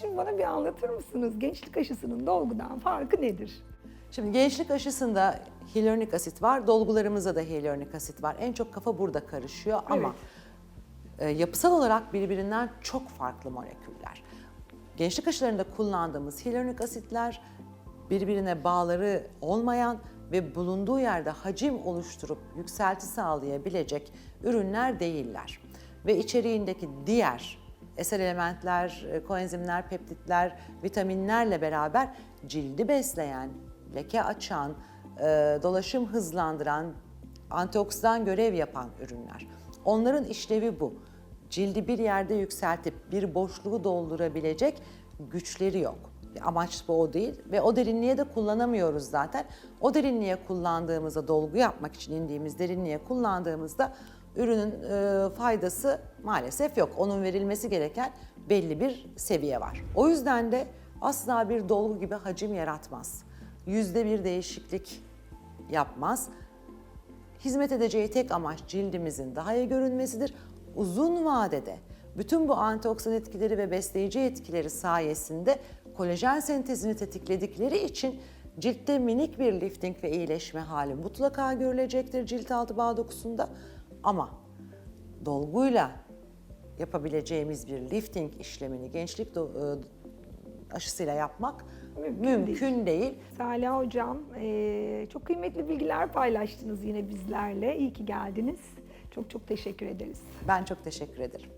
Şimdi bana bir anlatır mısınız? Gençlik aşısının dolgudan farkı nedir? Şimdi gençlik aşısında hyaluronik asit var, dolgularımızda da hyaluronik asit var. En çok kafa burada karışıyor ama e, yapısal olarak birbirinden çok farklı moleküller. Gençlik aşılarında kullandığımız hyaluronik asitler birbirine bağları olmayan ve bulunduğu yerde hacim oluşturup yükselti sağlayabilecek ürünler değiller. Ve içeriğindeki diğer eser elementler, e, koenzimler, peptitler, vitaminlerle beraber cildi besleyen, leke açan, e, dolaşım hızlandıran, antioksidan görev yapan ürünler. Onların işlevi bu. Cildi bir yerde yükseltip bir boşluğu doldurabilecek güçleri yok. Amaç bu o değil ve o derinliğe de kullanamıyoruz zaten. O derinliğe kullandığımızda, dolgu yapmak için indiğimiz derinliğe kullandığımızda ürünün e, faydası maalesef yok. Onun verilmesi gereken belli bir seviye var. O yüzden de asla bir dolgu gibi hacim yaratmaz. Yüzde bir değişiklik yapmaz. Hizmet edeceği tek amaç cildimizin daha iyi görünmesidir. Uzun vadede bütün bu antioksidan etkileri ve besleyici etkileri sayesinde kolajen sentezini tetikledikleri için ciltte minik bir lifting ve iyileşme hali mutlaka görülecektir cilt altı bağ dokusunda. Ama dolguyla yapabileceğimiz bir lifting işlemini gençlik e, aşısıyla yapmak Mümkün mümkün, değil. Salih Hocam, eee, çok kıymetli bilgiler paylaştınız yine bizlerle. İyi ki geldiniz. Çok çok teşekkür ederiz. Ben çok teşekkür ederim.